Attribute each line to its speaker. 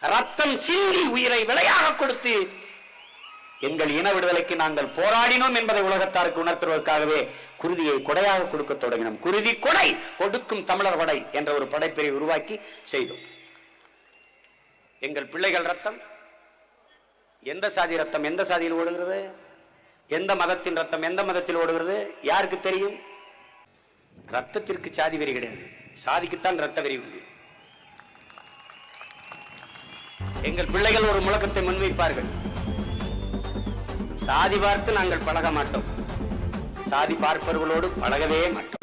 Speaker 1: ரத்தம் சிந்தி உயிரை விலையாக கொடுத்து எங்கள் இன விடுதலைக்கு நாங்கள் போராடினோம் என்பதை உலகத்தாருக்கு உணர்த்துவதற்காகவே குருதியை கொடையாக கொடுக்க தொடங்கினோம். குருதி கொடை கொடுக்கும் தமிழர் படை என்ற ஒரு படைப்பிரிவை உருவாக்கி செய்தோம். எங்கள் பிள்ளைகள் ரத்தம் எந்த சாதி ரத்தம் எந்த சாதியில் ஓடுகிறது? எந்த மதத்தின் ரத்தம் எந்த மதத்தில் ஓடுகிறது? யாருக்கு தெரியும்? ரத்தத்திற்கு சாதி வெறி கிடையாது. சாதிக்குத்தான் ரத்த வெறி உண்டு. எங்கள் பிள்ளைகள் ஒரு முழக்கத்தை முன்வைப்பார்கள். சாதி பார்த்து நாங்கள் பழக மாட்டோம். சாதி பார்ப்பவர்களோடு பழகவே மாட்டோம்.